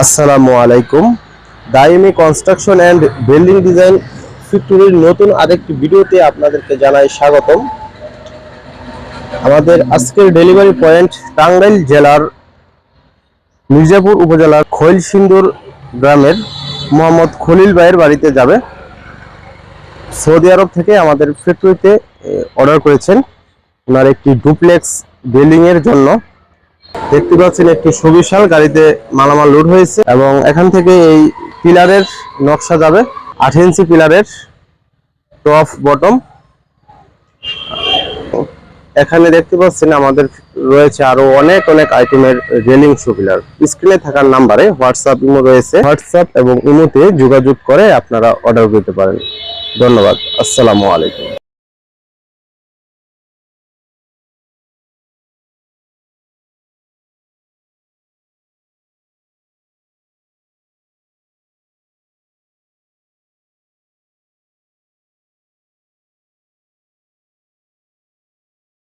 আসসালামু আলাইকুম। Daimi construction and building design ফ্যাক্টরির নতুন আরেকটি ভিডিওতে আপনাদেরকে জানাই স্বাগতম। আমাদের আজকের ডেলিভারি পয়েন্ট টাঙ্গাইল জেলার মির্জাপুর উপজেলার খৈল সিন্দুর গ্রামের মোহাম্মদ খলিল ভাইয়ের বাড়িতে যাবে। সৌদি আরব থেকে আমাদের ফ্যাক্টরিতে অর্ডার করেছেন। ওনার একটি ডুপ্লেক্স বিল্ডিং এর জন্য। দেখতে পাচ্ছেন একটি সুবিশাল গাড়িতে মালামাল লোড হয়েছে এবং এখান থেকে এই পিলারের নকশা যাবে আট ইঞ্চি পিলারের টপ বটম এখানে দেখতে পাচ্ছেন আমাদের রয়েছে আরও অনেক অনেক আইটেমের রেলিং শু পিলার স্ক্রিনে থাকার নাম্বারে হোয়াটসঅ্যাপ ইমো রয়েছে। হোয়াটসঅ্যাপ এবং ইমোতে যোগাযোগ করে আপনারা অর্ডার করতে পারেন। ধন্যবাদ। আসসালামু আলাইকুম।